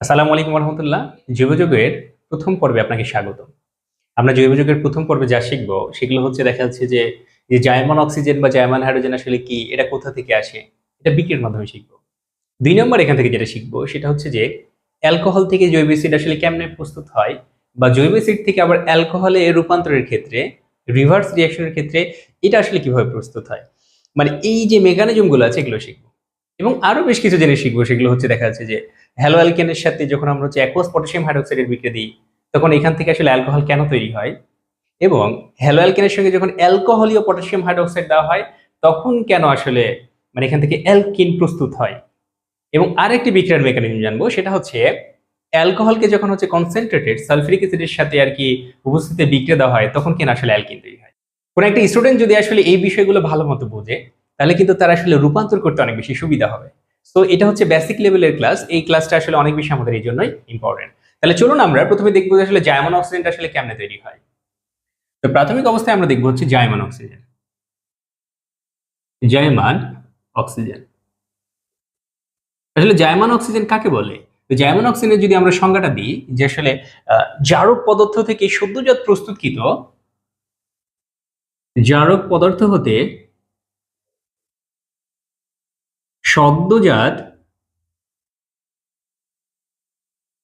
আসসালামু আলাইকুম রহমতুল্লাহ জৈবযোগের প্রথম পর্বে আপনাকে স্বাগত আমরা জৈবযোগের প্রথম পর্বে যা শিখব, সেগুলো হচ্ছে দেখা যাচ্ছে যে যে জায়মান অক্সিজেন বা জায়মান হাইড্রোজেন আসলে কি, এটা কোথা থেকে আসে, এটা বিক্রিয়ার মাধ্যমে শিখব। দুই নম্বর এখান থেকে যেটা শিখব, সেটা হচ্ছে যে, অ্যালকোহল থেকে জৈব অ্যাসিড আসলে কেমনে প্রস্তুত হয় বা জৈব অ্যাসিড থেকে আবার অ্যালকোহলে রূপান্তরের ক্ষেত্রে, রিভার্স রিয়াকশনের ক্ষেত্রে এটা আসলে কীভাবে প্রস্তুত হয় মানে এই যে মেকানিজমগুলো আছে এগুলো শিখব। এবং আরও বেশ কিছু জিনিস শিখব, সেগুলো হচ্ছে দেখা যাচ্ছে যে হ্যালো অ্যালকেনের সাথে যখন আমরা হচ্ছে অ্যাকোয়াস পটাশিয়াম হাইড্রোক্সাইডের বিক্রিয়া দিই, তখন এখান থেকে আসলে অ্যালকোহল কেন তৈরি হয়? এবং হ্যালো অ্যালকেনের সঙ্গে যখন অ্যালকোহলীয় পটাশিয়াম হাইড্রোক্সাইড দেওয়া হয়, তখন কেন আসলে মানে এখান থেকে অ্যালকিন প্রস্তুত হয়? এবং আরেকটি বিক্রিয়ার মেকানিজম জানব, সেটা হচ্ছে অ্যালকোহলকে যখন হচ্ছে কনসেন্ট্রেটেড সালফিউরিক অ্যাসিডের সাথে আর কি উপস্থিতিতে বিক্রিয়া দেওয়া হয়, তখন কেন আসলে অ্যালকিন তৈরি হয়? কোনো একটা স্টুডেন্ট যদি আসলে এই বিষয়গুলো ভালো মতো বোঝে, তাহলে কিন্তু তার আসলে রূপান্তর করতে অনেক বেশি সুবিধা হবে। তো এটা হচ্ছে বেসিক লেভেলের ক্লাস এই ক্লাসটা আসলে অনেক বেশি আমাদের এই জন্যই ইম্পর্টেন্ট তাহলে চলুন আমরা প্রথমে দেখব যে আসলে জায়মান অক্সিজেন আসলে কেমনে তৈরি হয়। তো প্রাথমিক অবস্থায় আমরা দেখব হচ্ছে জায়মান অক্সিজেন জায়মান অক্সিজেন আসলে জায়মান অক্সিজেন কাকে বলে? তো জায়মান অক্সিজেনের যদি আমরা সংজ্ঞাটা দিই, যে আসলে জারক পদার্থ থেকে সদ্যজাত প্রস্তুতকৃত, জারক পদার্থ হতে সদ্যজাত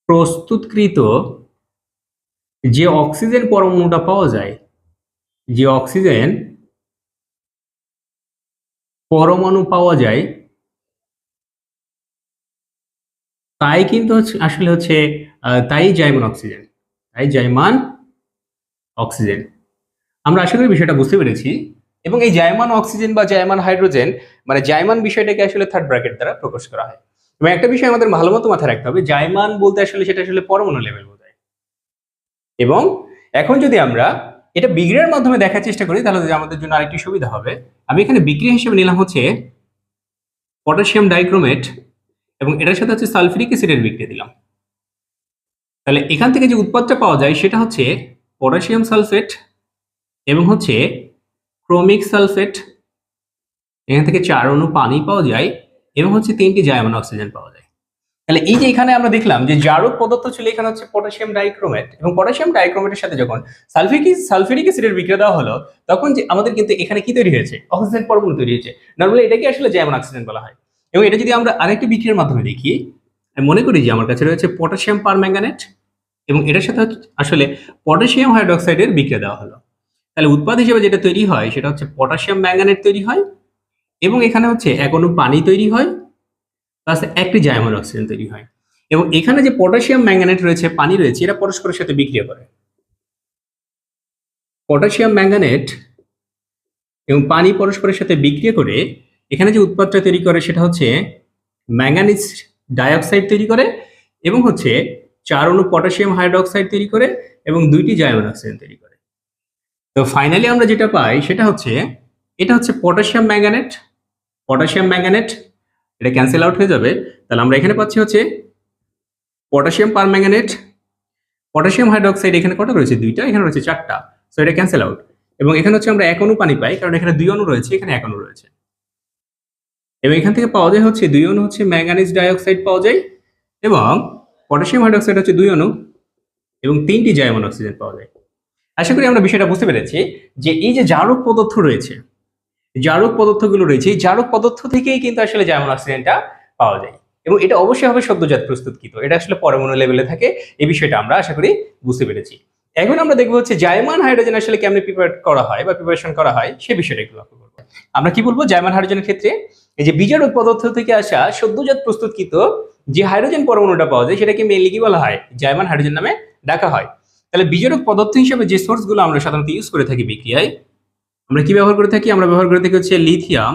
প্রস্তুতকৃত যে অক্সিজেন পরমাণুটা পাওয়া যায়, যে অক্সিজেন পরমাণু পাওয়া যায়, তাই কিন্তু হচ্ছে, আসলে হচ্ছে তাই জাইমান অক্সিজেন, তাই জাইমান অক্সিজেন। আমরা আশা করি বিষয়টা বুঝতে পেরেছি। এবং এই জায়মান অক্সিজেন বা জায়মান হাইড্রোজেন মানে জায়মান বিষয়টাকে আসলে থার্ড ব্র্যাকেট দ্বারা প্রকাশ করা হয়। এবং একটা বিষয় আমাদের ভালো মতো মাথায় রাখতে হবে, জায়মান বলতে আসলে সেটা আসলে পরমাণু লেভেল বোঝায়। এবং এখন যদি আমরা এটা বিক্রিয়ার মাধ্যমে দেখার চেষ্টা করি, তাহলে আমাদের জন্য আরেকটি সুবিধা হবে। আমি এখানে বিক্রিয়া হিসেবে নিলাম হচ্ছে পটাশিয়াম ডাইক্রোমেট এবং এটার সাথে হচ্ছে সালফিউরিক অ্যাসিডের বিক্রিয়া দিলাম। তাহলে এখান থেকে যে উৎপাদটা পাওয়া যায়, সেটা হচ্ছে পটাশিয়াম সালফেট এবং হচ্ছে ক্রোমিক সালফেট, এখান থেকে চার অণু পানি পাওয়া যায় এবং হচ্ছে তিনটি জায়মান অক্সিজেন পাওয়া যায়। তাহলে এই যে এখানে আমরা দেখলাম যে জারক পদার্থ ছিল এখানে হচ্ছে পটাশিয়াম ডাইক্রোমেট এবং পটাশিয়াম ডাইক্রোমেটের সাথে যখন সালফিক সালফিউরিক অ্যাসিডের বিক্রিয়া দেওয়া হলো, তখন যে আমাদের কিন্তু এখানে কি তৈরি হয়েছে? অক্সিজেন পরমাণু তৈরি হয়েছে। নর্মালি এটাকে আসলে জায়মান অক্সিজেন বলা হয়। এবং এটা যদি আমরা আরেকটি বিক্রিয়ার মাধ্যমে দেখি, আমি মনে করি যে আমার কাছে রয়েছে পটাশিয়াম পারম্যাঙ্গানেট এবং এটার সাথে আসলে পটাশিয়াম হাইড্রোক্সাইডের বিক্রিয়া দেওয়া হলো। তাহলে উৎপাদ হিসেবে যেটা তৈরি হয়, সেটা হচ্ছে পটাশিয়াম ম্যাঙ্গানেট তৈরি হয় এবং এখানে হচ্ছে এক অণু পানি তৈরি হয় প্লাস একটি জায়মান অক্সিজেন তৈরি হয়। এবং এখানে যে পটাশিয়াম ম্যাঙ্গানেট রয়েছে, পানি রয়েছে, এরা পরস্পরের সাথে বিক্রিয়া করে। পটাশিয়াম ম্যাঙ্গানেট এবং পানি পরস্পরের সাথে বিক্রিয়া করে, এখানে যে উৎপাদটা তৈরি করে, সেটা হচ্ছে ম্যাঙ্গানিজ ডাইঅক্সাইড তৈরি করে এবং হচ্ছে চার অণু পটাশিয়াম হাইড্রোক্সাইড তৈরি করে এবং দুইটি জায়মান অক্সিজেন তৈরি করে। তো ফাইনালি আমরা যেটা পাই সেটা হচ্ছে, এটা হচ্ছে পটাশিয়াম ম্যাঙ্গানেট পটাশিয়াম ম্যাঙ্গানেট এটা ক্যান্সেল আউট হয়ে যাবে। তাহলে আমরা এখানে পাচ্ছি হচ্ছে পটাশিয়াম পারম্যাঙ্গানেট পটাশিয়াম হাইড্রোক্সাইড এখানে কটা রয়েছে? দুইটা, এখানে রয়েছে চারটা। সো এটা ক্যান্সেল আউট এবং এখানে হচ্ছে আমরা এক অনু পানি পাই, কারণ এখানে দুই অণু রয়েছে, এখানে এক অণু রয়েছে। এবং এখান থেকে পাওয়া যায় হচ্ছে, দুই অণু হচ্ছে ম্যাঙ্গানিজ ডাইঅক্সাইড পাওয়া যায়, এবং পটাশিয়াম হাইড্রোক্সাইড হচ্ছে দুই অণু, এবং তিনটি জায়মান অক্সিজেন পাওয়া যায়। আশা করি আমরা বিষয়টা বুঝতে পেরেছি যে এই যে জারক পদার্থ রয়েছে, জারক পদার্থগুলো রয়েছে, এই জারক পদার্থ থেকেই কিন্তু আসলে জায়মান অক্সিজেনটা পাওয়া যায়। এবং এটা অবশ্যই হবে সদ্যজাত প্রস্তুতকৃত। এটা আসলে পরমাণু লেভেলে থাকে, এই বিষয়টা আমরা আশা করি বুঝতে পেরেছি। এখন আমরা দেখব হচ্ছে জায়মান হাইড্রোজেন আসলে কেমনে প্রিপেয়ার করা হয় বা প্রিপারেশন করা হয়, সে বিষয়টা একটু লক্ষ্য করব। আমরা কি বলব? জায়মান হাইড্রোজেনের ক্ষেত্রে এই যে বিজারক পদার্থ থেকে আসা সদ্যজাত প্রস্তুতকৃত যে হাইড্রোজেন পরমাণুটা পাওয়া যায়, সেটাকে মেনলি কি বলা হয়? জায়মান হাইড্রোজেন নামে ডাকা হয়। তাহলে বিজারক পদার্থ হিসেবে যে সোর্সগুলো আমরা সাধারণত ইউজ করে থাকি বিক্রিয়ায়, আমরা কি ব্যবহার করে থাকি? আমরা ব্যবহার করে থাকি হচ্ছে লিথিয়াম,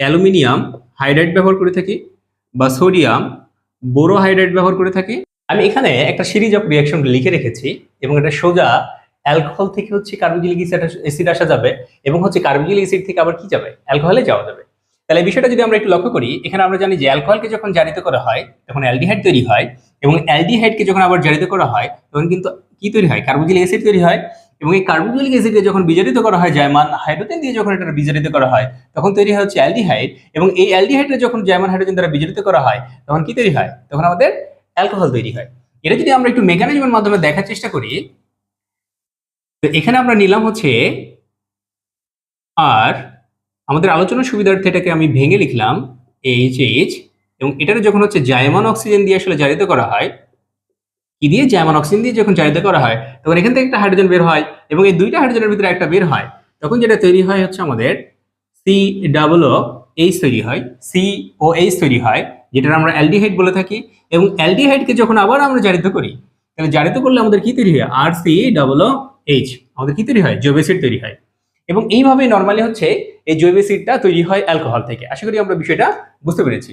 অ্যালুমিনিয়াম, হাইড্রাইড ব্যবহার করে থাকি বা সোডিয়াম বোরো হাইড্রাইড ব্যবহার করে থাকি। আমি এখানে একটা সিরিজ অফ রিয়াকশন লিখে রেখেছি এবং এটা সোজা অ্যালকোহল থেকে হচ্ছে কার্বোজিলিক অ্যাসিড আসা যাবে এবং হচ্ছে কার্বোজিলিক অ্যাসিড থেকে আবার কি যাবে? অ্যালকোহলে যাওয়া যাবে। তাহলে বিষয়টা যদি আমরা একটু লক্ষ্য করি, এখানে আমরা জানি যে অ্যালকোহলকে যখন জারিত করা হয়, তখন অ্যালডিহাইড তৈরি হয় এবং অ্যালডিহাইডকে যখন আবার জারিত করা হয়, তখন কিন্তু কি তৈরি হয়? কার্বোজিলিক অ্যাসিড তৈরি হয় এবং এই কার্বোজিলিক অ্যাসিডকে যখন বিজারিত করা হয় জায়মান হাইড্রোজেন দিয়ে যখন এটা বিজারিত করা হয়, তখন তৈরি হয় হচ্ছে অ্যালডিহাইড এবং এই অ্যালডিহাইডে যখন জায়মান হাইড্রোজেন দ্বারা বিজারিত করা হয়, তখন কি তৈরি হয়? তখন আমাদের অ্যালকোহল তৈরি হয়। এটা যদি আমরা একটু মেকানিজমের মাধ্যমে দেখার চেষ্টা করি, তো এখানে আমরা নিলাম হচ্ছে আর আমাদের আলোচনার সুবিধার্থে এটাকে আমি ভেঙে লিখলাম এইচ এইচ এবং এটাকে যখন হচ্ছে জায়মান অক্সিজেন দিয়ে আসলে জারিত করা হয় কি দিয়ে? জায়মান অক্সিজেন দিয়ে যখন জারিত করা হয়, তখন এখান থেকে একটা হাইড্রোজেন বের হয় এবং এই দুইটা হাইড্রোজেনের ভিতরে একটা বের হয়। তখন যেটা তৈরি হয় হচ্ছে আমাদের সি ডাবল ও এইচ তৈরি হয় সি ও এইচ তৈরি হয় যেটা আমরা অ্যালডিহাইড বলে থাকি এবং অ্যালডিহাইডকে যখন আবার আমরা জারিত করি, তাহলে জারিত করলে আমাদের কি তৈরি হয়? আর সি ডাবল ও এইচ আমাদের কি তৈরি হয়? জৈব তৈরি হয়। এবং এইভাবে নর্মালি হচ্ছে এই জৈব তৈরি হয় অ্যালকোহল থেকে। আশা করি আমরা বিষয়টা বুঝতে পেরেছি।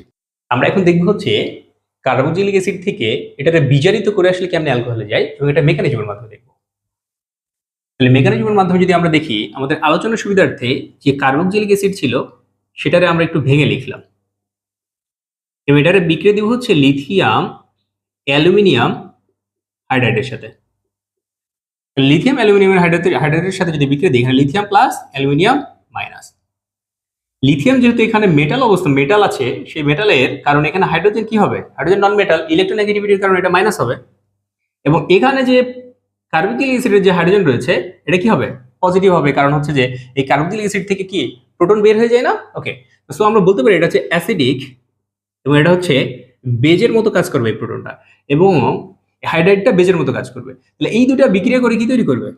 আমরা এখন দেখব হচ্ছে কার্বোক্সিলিক অ্যাসিড থেকে এটাকে বিজারিত করে আসলে কেমন অ্যালকোহলে যায় এবং এটা মেকানিজমের মাধ্যমে দেখব। তাহলে মেকানিজমের মাধ্যমে যদি আমরা দেখি, আমাদের আলোচনার সুবিধার্থে যে কার্বোক্সিলিক অ্যাসিড ছিল, সেটারে আমরা একটু ভেঙে লিখলাম। এবং এটারে বিক্রিয়া দিব হচ্ছে লিথিয়াম অ্যালুমিনিয়াম হাইড্রাইডের সাথে। লিথিয়াম অ্যালুমিনিয়ামের হাইড্রাইড হাইড্রাইডের সাথে যদি বিক্রিয়া দিই, এখানে lithium plus aluminium minus lithium যেহেতু এখানে মেটাল অবস্থা মেটাল আছে, সেই মেটালের কারণ এখানে হাইড্রোজেন কি হবে? হাইড্রোজেন নন মেটাল ইলেকট্রোনেগেটিভিটির কারণে এটা মাইনাস হবে। এবং এখানে যে কার্বক্সিলিক অ্যাসিডের যে হাইড্রোজেন রয়েছে, এটা কি হবে? পজিটিভ হবে। কারণ হচ্ছে যে, এই কার্বক্সিলিক অ্যাসিড থেকে কি প্রোটন বের হয়ে যায় না? ওকে সো আমরা বলতে পারি এটা হচ্ছে অ্যাসিডিক এবং এটা হচ্ছে বেজের মতো কাজ করবে এই প্রোটনটা এবং হাইড্রাইডটা বেজের মতো কাজ করবে। তাহলে এই দুটা বিক্রিয়া করে কি তৈরি করবে?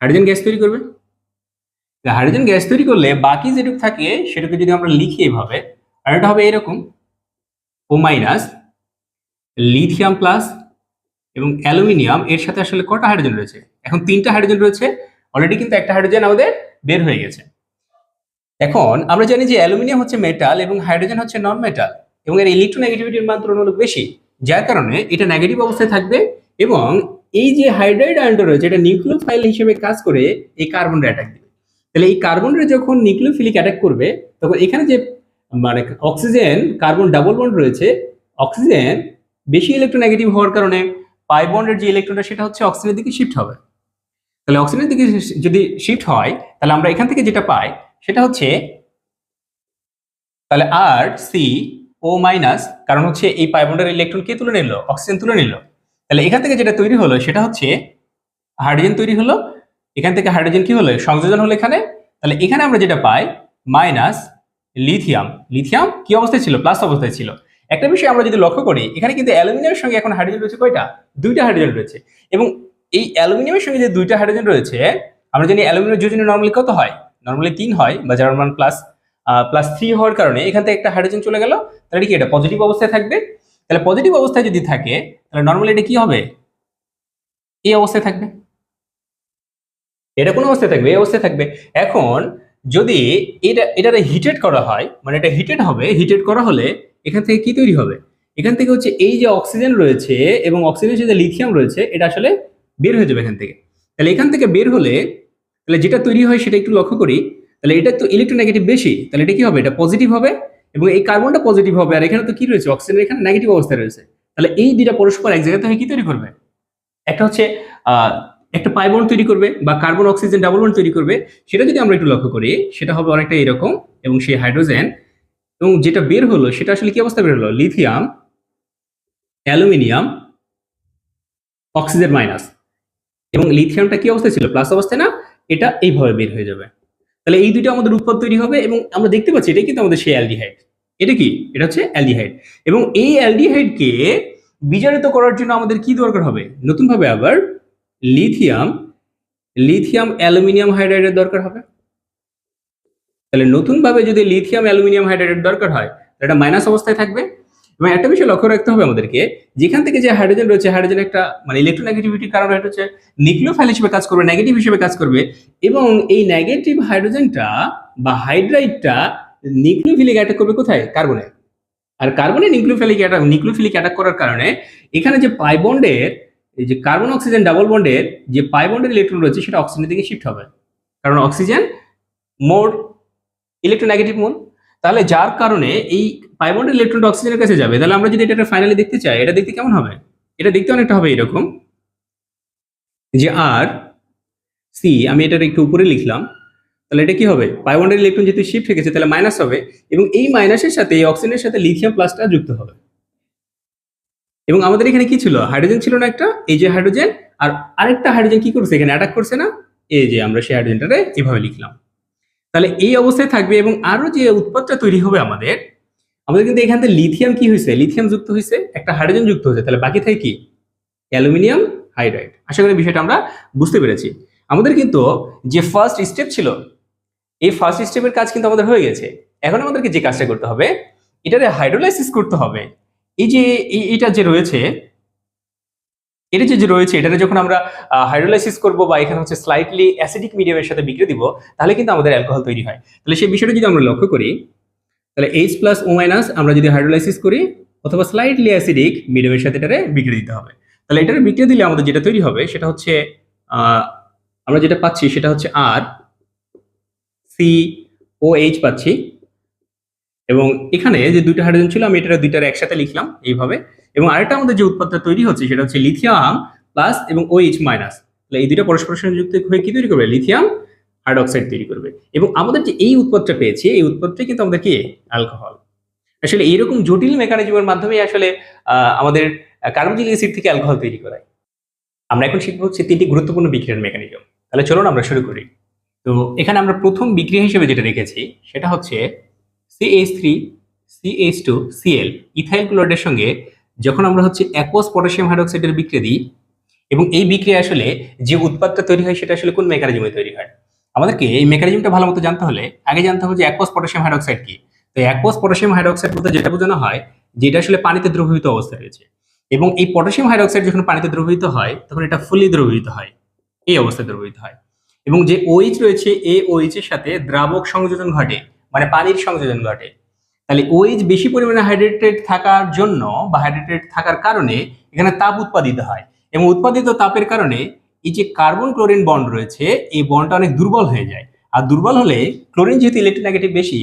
হাইড্রোজেন গ্যাস তৈরি করবে। হাইড্রোজেন গ্যাস তৈরি করলে বাকি যেটুকু থাকে সেটাকে যদি আমরা লিখি এভাবে, আর এটা হবে এরকম ও মাইনাস লিথিয়াম প্লাস এবং অ্যালুমিনিয়াম এর সাথে আসলে কটা হাইড্রোজেন রয়েছে? এখন তিনটা হাইড্রোজেন রয়েছে অলরেডি কিন্তু একটা হাইড্রোজেন আমাদের বের হয়ে গেছে। এখন আমরা জানি যে অ্যালুমিনিয়াম হচ্ছে মেটাল এবং হাইড্রোজেন হচ্ছে নন মেটাল এবং এর ইলেকট্রোনেগেটিভিটির মাত্রা অনেক বেশি, যার কারণে এটা নেগেটিভ অবস্থায় থাকবে এবং এই যে হাইড্রাইড আয়নটা রয়েছে, এটা নিউক্লিওফাইল হিসেবে কাজ করে এই কার্বন দিবে। তাহলে এই কার্বনটা যখন নিউক্লিওফিলিক অ্যাটাক করবে, তখন এখানে যে মানে অক্সিজেন কার্বন ডাবল বন্ড রয়েছে অক্সিজেন বেশি ইলেকট্রোনেগেটিভ হওয়ার কারণে পাই বন্ডের যে ইলেকট্রনটা সেটা হচ্ছে অক্সিজেনের দিকে শিফট হবে। তাহলে অক্সিজেনের দিকে যদি শিফট হয়, তাহলে আমরা এখান থেকে যেটা পাই, সেটা হচ্ছে তাহলে আর সি ও মাইনাস কারণ হচ্ছে এই পাইবন্ডের ইলেকট্রন কে তুলে নিল? অক্সিজেন তুলে নিল। তাহলে এখান থেকে যেটা তৈরি হলো, সেটা হচ্ছে হাইড্রোজেন তৈরি হলো এখান থেকে হাইড্রোজেন কি হলো? সংযোজন হলো এখানে। তাহলে এখানে আমরা যেটা পাই মাইনাস লিথিয়াম লিথিয়াম কি অবস্থায় ছিল? প্লাস অবস্থায় ছিল। একটা বিষয় আমরা যদি লক্ষ্য করি, এখানে কিন্তু অ্যালুমিনিয়ামের সঙ্গে এখন হাইড্রোজেন রয়েছে কয়টা? দুইটা হাইড্রোজেন রয়েছে। এবং এই অ্যালুমিনিয়ামের সঙ্গে যে দুইটা হাইড্রোজেন রয়েছে, আমরা জানি অ্যালুমিনিয়াম যোজনে নর্মালি কত হয়? নর্মালি তিন হয়, বা যার মান প্লাস প্লাস থ্রি হওয়ার কারণে এখান থেকে একটা হাইড্রোজেন চলে গেল। তাহলে কি এটা পজিটিভ অবস্থায় থাকবে? তাহলে পজিটিভ অবস্থায় যদি থাকে, তাহলে নর্মালি এটা কি হবে? এই অবস্থায় থাকবে। এটা কোন অবস্থায় থাকবে? এই অবস্থায় থাকবে। এখন যদি এটা এটারে হিটেড করা হয় মানে এটা হিটেড হবে হিটেড করা হলে এখান থেকে কি তৈরি হবে? এখান থেকে হচ্ছে এই যে অক্সিজেন রয়েছে এবং অক্সিজেনের সাথে লিথিয়াম রয়েছে, এটা আসলে বের হয়ে যাবে এখান থেকে। তাহলে এখান থেকে বের হলে, তাহলে যেটা তৈরি হয় সেটা একটু লক্ষ্য করি, তাহলে এটা তো ইলেকট্রোনেগেটিভ বেশি, তাহলে এটা কি হবে? এটা পজিটিভ হবে এবং এই কার্বনটা পজিটিভ হবে, আর এখানে তো কি রয়েছে? অক্সিজেন এখানে নেগেটিভ অবস্থায় রয়েছে। তাহলে এই দুইটা পরস্পর এক জায়গাতে হয়ে কি তৈরি করবে? একটা হচ্ছে একটা পাইবন তৈরি করবে বা কার্বন, অক্সিজেন, ডাবল বন্ড তৈরি করবে, সেটা যদি আমরা একটু লক্ষ্য করি, সেটা হবে অনেকটা এরকম এবং সেই হাইড্রোজেন এবং যেটা বের হলো, সেটা আসলে কি অবস্থা বের হলো? Lithium, aluminium, oxygen minus. এবং লিথিয়ামটা কি অবস্থায় ছিল? প্লাস অবস্থায় না, এটা এইভাবে বের হয়ে যাবে। তাহলে এই দুটো আমাদের উৎপাদ তৈরি হবে এবং আমরা দেখতে পাচ্ছি এটাই কিন্তু আমাদের সেই অ্যালডিহাইড। এটা কি? এটা হচ্ছে অ্যালডিহাইড। এবং এই অ্যালডিহাইডকে বিজারিত করার জন্য আমাদের কি দরকার হবে? নতুনভাবে আবার লিথিয়াম লিথিয়াম অ্যালুমিনিয়াম হাইড্রাইডের দরকার হবে। তাহলে নতুনভাবে যদি লিথিয়াম অ্যালুমিনিয়াম হাইড্রাইডের দরকার হয়, তাহলে এটা মাইনাস অবস্থায় থাকবে। এবং একটা বিষয় লক্ষ্য রাখতে হবে আমাদেরকে, যেখান থেকে যে হাইড্রোজেন রয়েছে হাইড্রোজেন একটা মানে ইলেকট্রোনেগেটিভিটির কারণে এটা হচ্ছে নিউক্লিওফাইল হিসেবে কাজ করবে নেগেটিভ হিসেবে কাজ করবে। এবং এই নেগেটিভ হাইড্রোজেনটা বা হাইড্রাইডটা নিউক্লিওফিলিক অ্যাটাক করবে কোথায়? কার্বনে আর কার্বনে নিউক্লিওফিলিক অ্যাটাক নিউক্লিওফিলিক অ্যাটাক করার কারণে এখানে যে পাই বন্ডের এই যে কার্বন অক্সিজেন ডাবল বন্ডের যে পাই বন্ডের ইলেকট্রন রয়েছে, সেটা অক্সিজেনের দিকে শিফট হবে। কারণ অক্সিজেন মোর ইলেকট্রোনেগেটিভ মোল তাহলে যার কারণে এই পাই বন্ডের ইলেকট্রনটা অক্সিজেনের কাছে যাবে, তাহলে আমরা যদি এটা ফাইনালি দেখতে চাই, এটা দেখতে কেমন হবে? এটা দেখতে অনেকটা হবে এরকম। যে আর সি আমি এটার একটু উপরে লিখলাম, তাহলে এটা কি হবে? পাই বন্ডের ইলেকট্রন যেহেতু শিফট হয়ে গেছে, তাহলে মাইনাস হবে। এবং এই মাইনাসের সাথে, এই অক্সিজেনের সাথে লিথিয়াম প্লাসটা যুক্ত হবে। এবং আমাদের এখানে কি ছিল? হাইড্রোজেন ছিল না একটা, এই যে হাইড্রোজেন আর আরেকটা হাইড্রোজেন কি করছে? এখানে অ্যাটাক করছে না? এই যে আমরা সেই হাইড্রোজেনটারে এভাবে লিখলাম। তাহলে এই অবস্থায় থাকবে এবং আরও যে উৎপাদটা তৈরি হবে আমাদের আমাদের কিন্তু এখান থেকে লিথিয়াম কি হয়েছে? লিথিয়াম যুক্ত হয়েছে, একটা হাইড্রোজেন যুক্ত হয়েছে। তাহলে বাকি থাকে কি? Aluminium hydride. আশা করি বিষয়টা আমরা বুঝতে পেরেছি। আমাদের কিন্তু যে ফার্স্ট স্টেপ ছিল, এই ফার্স্ট স্টেপের কাজ কিন্তু আমাদের হয়ে গেছে। এখন আমাদেরকে যে কাজটা করতে হবে এটারে হাইড্রোলাইসিস করতে হবে। এই যে এটা যে রয়েছে, এটা যে রয়েছে এটারে যখন আমরা হাইড্রোলাইসিস করব বা এখানে হচ্ছে স্লাইটলি অ্যাসিডিক মিডিয়ামের সাথে বিক্রিয়ে দিব, তাহলে কিন্তু আমাদের অ্যালকোহল তৈরি হয়। তাহলে সেই বিষয়টা যদি আমরা লক্ষ্য করি, তাহলে এইচ প্লাস ও মাইনাস আমরা যদি হাইড্রোলাইসিস করি, অথবা স্লাইটলি অ্যাসিডিক মিডিয়ামের সাথে এটারে বিক্রিয়ে দিতে হবে। তাহলে এটারে বিক্রিয়ে দিলে আমাদের যেটা তৈরি হবে, সেটা হচ্ছে আমরা যেটা পাচ্ছি সেটা হচ্ছে আর সি ও এইচ পাচ্ছি। এবং এখানে যে দুইটা হাইড্রোজেন ছিল, আমি এটা দুইটার একসাথে লিখলাম এইভাবে। এবং আরেকটা আমাদের যে উৎপাদটা তৈরি হচ্ছে, সেটা হচ্ছে লিথিয়াম প্লাস এবং ওইচ মাইনাস এই দুইটা পরস্পরের সঙ্গে যুক্ত হয়ে কি তৈরি করবে? লিথিয়াম হাইড্রোক্সাইড তৈরি করবে। এবং আমাদের যে এই উৎপাদটা পেয়েছি, এই উৎপাদটাই কিন্তু আমাদের কি? অ্যালকোহল আসলে এইরকম জটিল মেকানিজমের মাধ্যমে আসলে আমাদের কার্বনিক অ্যাসিড থেকে অ্যালকোহল তৈরি করায়। আমরা এখন শিখব হচ্ছে তিনটি গুরুত্বপূর্ণ বিক্রিয়ার মেকানিজম তাহলে চলুন আমরা শুরু করি। তো এখানে আমরা প্রথম বিক্রিয়া হিসেবে যেটা রেখেছি, সেটা হচ্ছে CH three CH two Cl ethyl ক্লোরাইডের সঙ্গে যখন আমরা হচ্ছে অ্যাকোয়াস পটাশিয়াম হাইড্রোক্সাইডের বিক্রিয়া দিই, এবং এই বিক্রিয়া আসলে যে উৎপাদটা তৈরি হয় সেটা আসলে কোন মেকানিজমে তৈরি হয়? আমাদেরকে এই মেকানিজমটা ভালো মতো জানতে হলে আগে জানতে হবে যে অ্যাকোয়াস পটাশিয়াম হাইড্রোক্সাইড কি? তো অ্যাকোয়াস পটাশিয়াম হাইড্রোক্সাইড বলতে যেটা বোঝানো হয়, যেটা আসলে পানিতে দ্রবীভূত অবস্থায় রয়েছে। এবং এই পটাশিয়াম হাইড্রোক্সাইড যখন পানিতে দ্রবীভূত হয়, তখন এটা ফুলি দ্রবীভূত হয়। এই অবস্থায় দ্রবীভূত হয়। এবং যে ওইচ রয়েছে এই ওইচ এর সাথে দ্রাবক সংযোজন ঘটে। মানে পানির সংযোজন ঘটে। তাহলে ওইচ বেশি পরিমাণে হাইড্রেটেড থাকার জন্য বা হাইড্রেটেড থাকার কারণে এখানে তাপ উৎপাদিত হয় এবং উৎপাদিত তাপের কারণে এই যে কার্বন ক্লোরিন বন্ড রয়েছে, এই বন্ডটা অনেক দুর্বল হয়ে যায়। আর দুর্বল হলে ক্লোরিন যেহেতু ইলেকট্রোনেগেটিভ বেশি,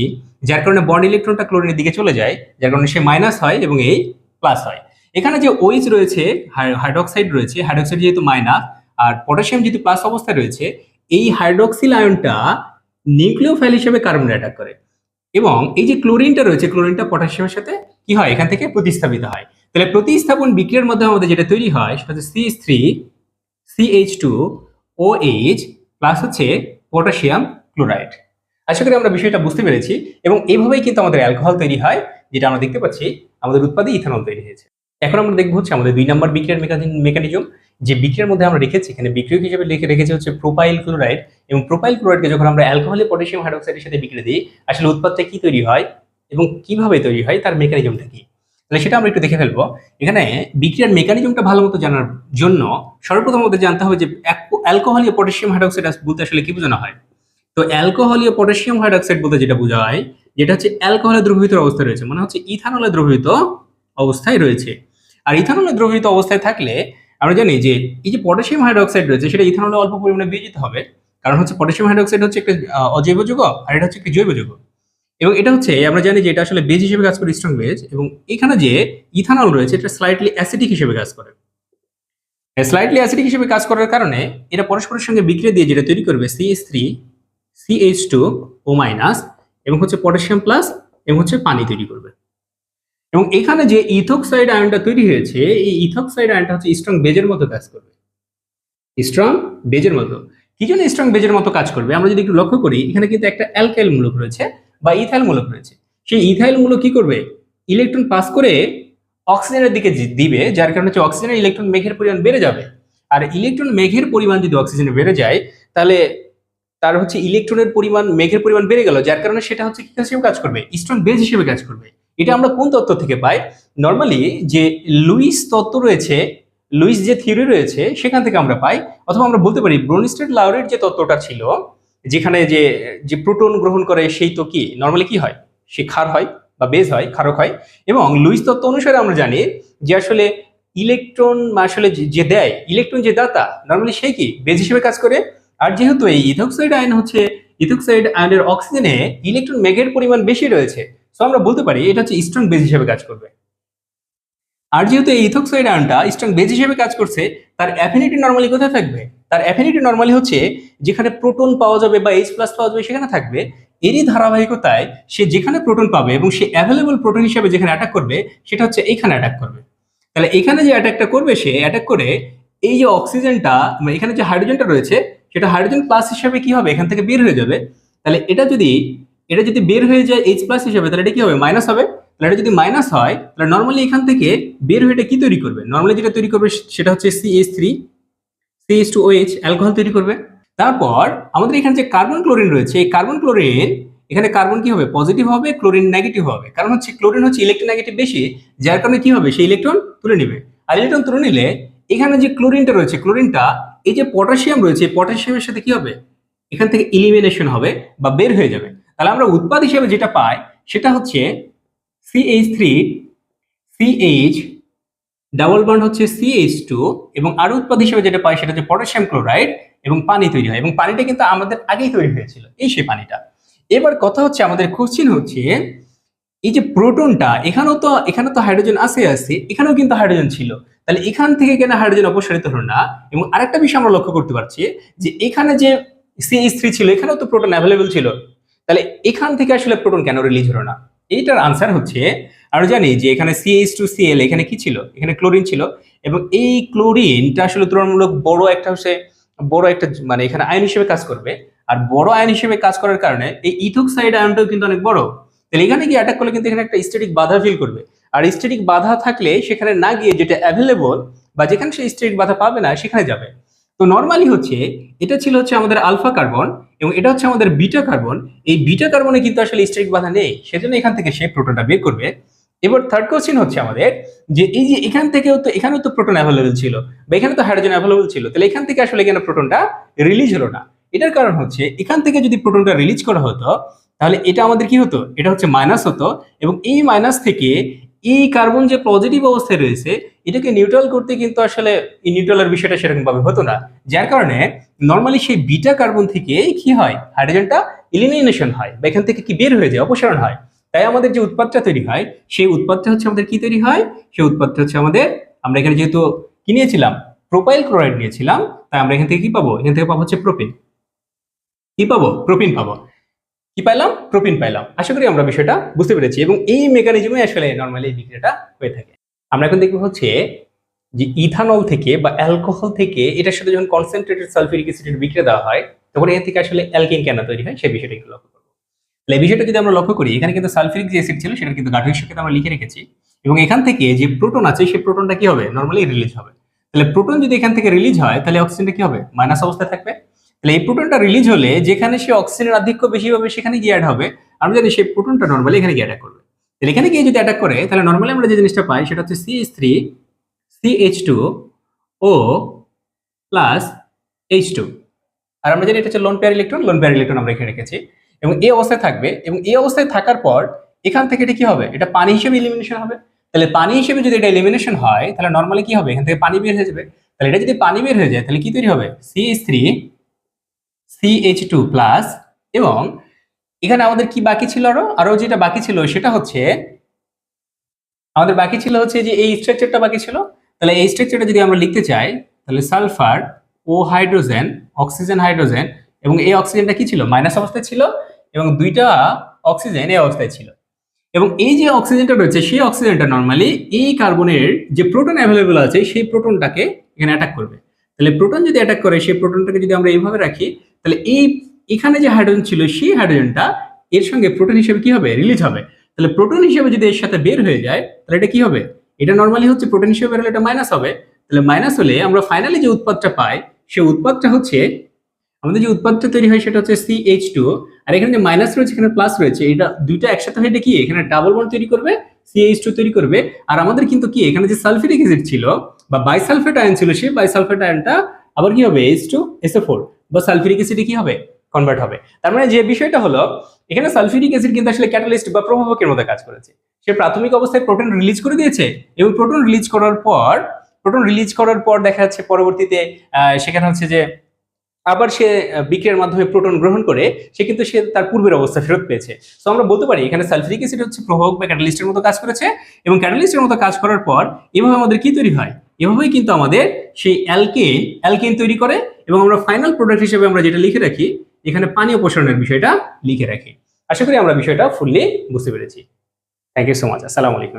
যার কারণে বন্ড ইলেকট্রনটা ক্লোরিনের দিকে চলে যায়, যার কারণে সে মাইনাস হয় এবং এই প্লাস হয়। এখানে যে ওইচ রয়েছে হাইড্রোক্সাইড রয়েছে হাইড্রোক্সাইড যেহেতু মাইনাস আর পটাশিয়াম যেহেতু প্লাস অবস্থায় রয়েছে, এই হাইড্রোক্সিল আয়নটা নিউক্লিওফাইল হিসেবে কার্বন অ্যাটাক করে। এবং এই যে ক্লোরিনটা রয়েছে, ক্লোরিনটা পটাশিয়ামের সাথে কি হয়? এখান থেকে প্রতিস্থাপিত হয়। তাহলে প্রতিস্থাপন বিক্রিয়ার মধ্যে আমাদের যেটা তৈরি হয়, সেটা হচ্ছে CH three CH two O H plus হচ্ছে পটাশিয়াম ক্লোরাইড। আশা করি আমরা বিষয়টা বুঝতে পেরেছি এবং এইভাবেই কিন্তু আমাদের অ্যালকোহল তৈরি হয়, যেটা আমরা দেখতে পাচ্ছি আমাদের উৎপাদে ইথানল তৈরি হয়েছে। এখন আমরা দেখব হচ্ছে আমাদের দুই নম্বর বিক্রিয়ার মেকানিজম। যে বিক্রিয়ার মধ্যে আমরা রেখেছি, এখানে বিক্রিয়ক হিসেবে লিখে রেখেছি হচ্ছে প্রোপাইল ক্লোরাইড এবং প্রোপাইল ক্লোরাইডকে যখন আমরা অ্যালকোহলে পটাশিয়াম হাইড্রোক্সাইডের সাথে বিক্রিয়া দিই, আসলে উৎপাদটা কি তৈরি হয় এবং কীভাবে তৈরি হয়, তার মেকানিজমটা কি? তাহলে সেটা আমরা একটু দেখে ফেলব। এখানে বিক্রিয়ার মেকানিজমটা ভালো মতো জানার জন্য সর্বপ্রথম আমাদের জানতে হবে যে অ্যালকোহলীয় পটাশিয়াম হাইড্রোক্সাইড বলতে আসলে কি বোঝানো হয়? তো অ্যালকোহলীয় পটাশিয়াম হাইড্রোক্সাইড বলতে যেটা বোঝা হয়, যেটা হচ্ছে অ্যালকোহলে দ্রবীভূত অবস্থায় রয়েছে মানে হচ্ছে ইথানলে দ্রবীভূত অবস্থায় রয়েছে। আর ইথানলে দ্রবীভূত অবস্থায় থাকলে আমরা জানি যে এই যে পটাশিয়াম হাইড্রোক্সাইড রয়েছে, সেটা ইথানলে অল্প পরিমাণে বিয়োজিত হবে। কারণ হচ্ছে পটাশিয়াম হাইড্রোক্সাইড হচ্ছে একটা অজৈব যৌগ, আর এটা হচ্ছে একটা জৈব যৌগ। এবং এটা হচ্ছে, আমরা জানি যে এটা আসলে বেজ হিসেবে কাজ করে স্ট্রং বেজ এবং এখানে যে ইথানল রয়েছে, এটা স্লাইটলি অ্যাসিডিক হিসেবে কাজ করে। স্লাইটলি অ্যাসিডিক হিসেবে কাজ করার কারণে এটা পরস্পরের সঙ্গে বিক্রিয়া দিয়ে যেটা তৈরি করবে CH three CH two O minus এবং হচ্ছে পটাশিয়াম প্লাস এবং হচ্ছে পানি তৈরি করবে। এবং এখানে যে ইথোক্সাইড আয়নটা তৈরি হয়েছে, এই ইথোক্সাইড আয়নটা হচ্ছে স্ট্রং বেজের মতো কাজ করবে। স্ট্রং বেজের মতো। কি জন্য স্ট্রং বেজের মতো কাজ করবে? আমরা যদি একটু লক্ষ্য করি, এখানে কিন্তু একটা অ্যালকাইল মূলক রয়েছে বা ইথাইল মূলক রয়েছে। সেই ইথাইল মূলক কি করবে? ইলেকট্রন পাস করে অক্সিজেনের দিকে দিবে, যার কারণে হচ্ছে অক্সিজেনের ইলেকট্রন মেঘের পরিমাণ বেড়ে যাবে। আর ইলেকট্রন মেঘের পরিমাণ যদি অক্সিজেনে বেড়ে যায়, তাহলে তার হচ্ছে ইলেকট্রনের পরিমাণ, মেঘের পরিমাণ বেড়ে গেল, যার কারণে সেটা হচ্ছে কি হিসেবে কাজ করবে? স্ট্রং বেজ হিসেবে কাজ করবে। এটা আমরা কোন তত্ত্ব থেকে পাই? নর্মালি যে লুইস তত্ত্ব রয়েছে, লুইস যে থিওরি রয়েছে, সেখান থেকে আমরা পাই। অথবা আমরা বলতে পারি ব্রোনিস্টেড লাউরের যে তত্ত্বটা ছিল, যেখানে যে যে প্রোটন গ্রহণ করে সেই তো কি? নর্মালি কি হয়? সে ক্ষার হয় বা বেজ হয়, ক্ষারক হয়। এবং লুইস তত্ত্ব অনুসারে আমরা জানি যে আসলে ইলেকট্রন আসলে যে- দেয়, ইলেকট্রন যে দাতা নর্মালি সে কি? বেজ হিসেবে কাজ করে। আর যেহেতু এই ইথোক্সাইড আয়ন হচ্ছে, ইথোক্সাইড আয়নের অক্সিজেনে ইলেকট্রন মেঘের পরিমাণ বেশি রয়েছে সো আমরা বলতে পারি, এটা হচ্ছে স্ট্রং বেজ হিসেবে কাজ করবে। আর যেহেতু এই ইথোক্সাইড আয়নটা স্ট্রং বেজ হিসেবে কাজ করছে, তার অ্যাফিনিটি নর্মালি কোথায় থাকবে? তার অ্যাফিনিটি নর্মালি হচ্ছে যেখানে প্রোটন পাওয়া যাবে বা এইচ প্লাস পাওয়া যাবে সেখানে থাকবে। এরই ধারাবাহিকতায় সে যেখানে প্রোটন পাবে এবং সে অ্যাভেলেবল প্রোটন হিসেবে যেখানে অ্যাটাক করবে, সেটা হচ্ছে এইখানে অ্যাটাক করবে। তাহলে এখানে যে অ্যাটাকটা করবে সে অ্যাটাক করে এই যে অক্সিজেনটা মানে এখানে যে হাইড্রোজেনটা রয়েছে, সেটা হাইড্রোজেন প্লাস হিসাবে কি হবে? এখান থেকে বের হয়ে যাবে। তাহলে এটা যদি এটা যদি বের হয়ে যায় এইচ প্লাস হিসাবে, তাহলে এটা কি হবে? মাইনাস হবে? তাহলে এটা যদি মাইনাস হয়, তাহলে নর্মালি এখান থেকে বের হয়ে এটা কি তৈরি করবে? নর্মালি যেটা তৈরি করবে সেটা হচ্ছে CH three CH two OH alcohol তৈরি করবে। তারপর আমাদের এখানে যে কার্বন ক্লোরিন রয়েছে, এই কার্বন ক্লোরিন এখানে কার্বন কি হবে? পজিটিভ হবে ক্লোরিন নেগেটিভ হবে। কারণ হচ্ছে ক্লোরিন হচ্ছে ইলেকট্রোনেগেটিভ বেশি, যার কারণে কি হবে? সেই ইলেকট্রন তুলে নেবে। আর ইলেকট্রন তুলে নিলে এখানে যে ক্লোরিনটা রয়েছে ক্লোরিনটা এই যে পটাশিয়াম রয়েছে পটাশিয়ামের সাথে কি হবে? এখান থেকে ইলিমিনেশন হবে বা বের হয়ে যাবে। তাহলে আমরা উৎপাদ হিসেবে যেটা পাই, সেটা হচ্ছে CH three CH double bond হচ্ছে সিএইচ টু এবং আরও উৎপাদ হিসেবে যেটা পাই, সেটা হচ্ছে পটাশিয়াম ক্লোরাইড এবং পানি তৈরি হয় এবং পানিটা কিন্তু আমাদের আগেই তৈরি হয়েছিল, এই সেই পানিটা। এবার কথা হচ্ছে আমাদের কোশ্চিন হচ্ছে, এই যে প্রোটনটা, এখানেও তো, এখানে তো হাইড্রোজেন আছে আছে, এখানেও কিন্তু হাইড্রোজেন ছিল। তাহলে এখান থেকে কেন হাইড্রোজেন অপসারিত হলো না? এবং আরেকটা বিষয় আমরা লক্ষ্য করতে পারছি যে এখানে যে সিএইচ থ্রি ছিল, এখানেও তো প্রোটন অ্যাভেলেবল ছিল। তাহলে এখান থেকে আসলে প্রোটন কেন রিলিজ হলো না? এইটার আনসার হচ্ছে আমরা জানি যে এখানে সিএইচ টু সিএল এখানে কি ছিল? এখানে ক্লোরিন ছিল। এবং এই ক্লোরিনটা আসলে তুলনামূলক বড় একটা হচ্ছে, বড় একটা মানে এখানে আয়ন হিসেবে কাজ করবে। আর বড় আয়ন হিসেবে কাজ করার কারণে এই ইথোক্সাইড আয়নটাও কিন্তু অনেক বড়। তাহলে এখানে গিয়ে অ্যাটাক করলে কিন্তু এখানে একটা স্টেটিক বাধা ফিল করবে। আর স্টেটিক বাধা থাকলে সেখানে না গিয়ে যেটা অ্যাভেলেবল বা যেখানে সে স্টেটিক বাধা পাবে না, সেখানে যাবে। তো নর্মালি হচ্ছে, এটা ছিল হচ্ছে আমাদের আলফা কার্বন এবং এটা হচ্ছে আমাদের বিটা কার্বন এই বিটা কার্বনে কিন্তু আসলে স্ট্যাটিক বাধা নেই, সেজন্য এখান থেকে সে প্রোটনটা বের করবে। এবার থার্ড কোশ্চেন হচ্ছে আমাদের যে এই যে এখান থেকেও তো, এখানেও তো প্রোটন অ্যাভেলেবল ছিল বা এখানে তো হাইড্রোজেন অ্যাভেলেবল ছিল, তাহলে এখান থেকে আসলে কেন প্রোটনটা রিলিজ হলো না? এটার কারণ হচ্ছে, এখান থেকে যদি প্রোটনটা রিলিজ করা হতো, তাহলে এটা আমাদের কি হতো? এটা হচ্ছে মাইনাস হতো এবং এই মাইনাস থেকে এই কার্বন যে পজিটিভ অবস্থায় রয়েছে, এটাকে নিউট্রাল করতে কিন্তু আসলে নিউট্রালের বিষয়টা সেরকম ভাবে হতো না। যার কারণে নর্মালি সেই বিটা কার্বন থেকে কি হয়? হাইড্রোজেনটা ইলিমিনেশন হয় বা এখান থেকে কি বের হয়ে যায়? অপসারণ হয়। তাই আমাদের যে উৎপাদটা তৈরি হয়, সেই উৎপাদটা হচ্ছে আমাদের কি তৈরি হয়? সেই উৎপাদটা হচ্ছে আমাদের, আমরা এখানে যেহেতু কি নিয়েছিলাম? প্রোপাইল ক্লোরাইড নিয়েছিলাম। তাই আমরা এখান থেকে কি পাবো? এখান থেকে পাবো হচ্ছে প্রোপিন কি পাবো? প্রোপিন পাবো। কি পাইলাম? প্রোপিন পাইলাম। আশা করি আমরা বিষয়টা বুঝতে পেরেছি এবং এই মেকানিজমে আসলে নর্মালি বিক্রিয়াটা হয়ে থাকে। আমরা এখন দেখব হচ্ছে যে ইথানল থেকে বা অ্যালকোহল থেকে এটার সাথে যখন কনসেন্ট্রেটেড সালফিউরিক অ্যাসিডের বিক্রিয়া দেওয়া হয়, তখন এর থেকে আসলে অ্যালকিন কেন তৈরি হয়? সেই বিষয়টা একটু লক্ষ্য করব। তাহলে বিষয়টা যদি আমরা লক্ষ্য করি, এখানে কিন্তু সালফিউরিক যে অ্যাসিড ছিল, সেটা কিন্তু গাঠনিক সংকেত আমরা লিখে রেখেছি এবং এখান থেকে যে প্রোটন আছে, সেই প্রোটনটা কি হবে? নর্মালি রিলিজ হবে। তাহলে প্রোটন যদি এখান থেকে রিলিজ হয়, তাহলে অক্সিজেনটা কি হবে? মাইনাস অবস্থায় থাকবে। তাহলে এই প্রোটনটা রিলিজ হলে যেখানে সে অক্সিজেনের আধিক্য বেশি হবে সেখানে গিয়ে অ্যাড হবে। আমরা জানি সেই প্রোটনটা নর্মালি এখানে গিয়ে অ্যাটাক করবে। তাহলে এখানে গিয়ে যদি অ্যাটাক করে, তাহলে নর্মালি আমরা যে জিনিসটা পাই, সেটা হচ্ছে CH three CH two O plus H two আর আমরা জানি এটা হচ্ছে lone pair electron lone pair electron আমরা এখানে রেখেছি। এবং এই অবস্থায় থাকবে, এবং এই অবস্থায় থাকার পর এখান থেকে এটা কি হবে? এটা পানি হিসেবে ইলিমিনেশন হবে। তাহলে পানি হিসেবে যদি এটা এলিমিনেশন হয়, তাহলে নর্মালি কি হবে? এখান থেকে পানি বের হয়ে যাবে। তাহলে এটা যদি পানি বের হয়ে যায়, তাহলে কি তৈরি হবে? CH three CH two plus এবং এখানে আমাদের কি বাকি ছিল আরও? আরও যেটা বাকি ছিল সেটা হচ্ছে, আমাদের বাকি ছিল হচ্ছে যে এই স্ট্রাকচারটা বাকি ছিল। তাহলে এই স্ট্রাকচারটা যদি আমরা লিখতে চাই, তাহলে সালফার ও হাইড্রোজেন অক্সিজেন হাইড্রোজেন এবং এই অক্সিজেনটা কি ছিল? মাইনাস অবস্থায় ছিল, এবং দুইটা অক্সিজেন এই অবস্থায় ছিল। এবং এই যে অক্সিজেনটা রয়েছে, সেই অক্সিজেনটা নর্মালি এই কার্বনের যে প্রোটন অ্যাভেলেবল আছে, সেই প্রোটনটাকে এখানে অ্যাটাক করবে। তাহলে প্রোটন যদি অ্যাটাক করে, সেই প্রোটনটাকে যদি আমরা এইভাবে রাখি তাহলে এই, এখানে যে হাইড্রোজেন ছিল, সেই হাইড্রোজেনটা এর সঙ্গে প্রোটন হিসেবে কি হবে? রিলিজ হবে। তাহলে প্রোটন হিসেবে যদি এর সাথে বের হয়ে যায়, তাহলে এটা কি হবে? এটা নর্মালি হচ্ছে প্রোটন হিসেবে বের হলে এটা মাইনাস হবে। তাহলে মাইনাস হলে আমরা ফাইনালি যে উৎপাদটা পাই সেই উৎপাদটা হচ্ছে, আমাদের যে উৎপাদটা তৈরি হয় সেটা হচ্ছে সি এইচ টু আর এখানে যে মাইনাস রয়েছে, এখানে প্লাস রয়েছে, এটা দুইটা একসাথে হয়ে কি? এখানে ডাবল বন্ড তৈরি করবে সি এইচ টু তৈরি করবে। আর আমাদের কিন্তু কি? এখানে যে সালফিউরিক অ্যাসিড ছিল, বা বাইসালফেট আয়ন ছিল, সেই বাইসালফেট আয়নটা আবার কি হবে? এইচ টু এসও ফোর বা সালফিউরিক অ্যাসিডে কি হবে? কনভার্ট হবে। তার মানে যে বিষয়টা হলো, এখানে সালফিউরিক অ্যাসিড কিন্তু আসলে ক্যাটালিস্ট বা প্রভাবকের মধ্যে কাজ করেছে। সে প্রাথমিক অবস্থায় প্রোটন রিলিজ করে দিয়েছে এবং প্রোটন রিলিজ করার পর প্রোটন রিলিজ করার পর দেখা যাচ্ছে পরবর্তীতে সেখানে হচ্ছে যে, আবার সে বিক্রিয়ার মাধ্যমে প্রোটন গ্রহণ করে, সে কিন্তু সে তার পূর্বের অবস্থা ফেরত পেয়েছে। তো আমরা বলতে পারি, এখানে সালফিউরিক অ্যাসিড হচ্ছে প্রভাবক বা ক্যাটালিস্টের মতো কাজ করেছে এবং ক্যাটালিস্টের মতো কাজ করার পর, এভাবে আমাদের কি তৈরি হয়? এভাবেই কিন্তু আমাদের সেই অ্যালকেন অ্যালকেন তৈরি করে এবং আমরা ফাইনাল প্রোডাক্ট হিসেবে আমরা যেটা লিখে রাখি, এখানে পানি অপসারণের বিষয়টা লিখে রাখি। আশা করি আমরা বিষয়টা ফুললি বুঝতে পেরেছি। থ্যাংক ইউ সো মাচ আসসালামু আলাইকুম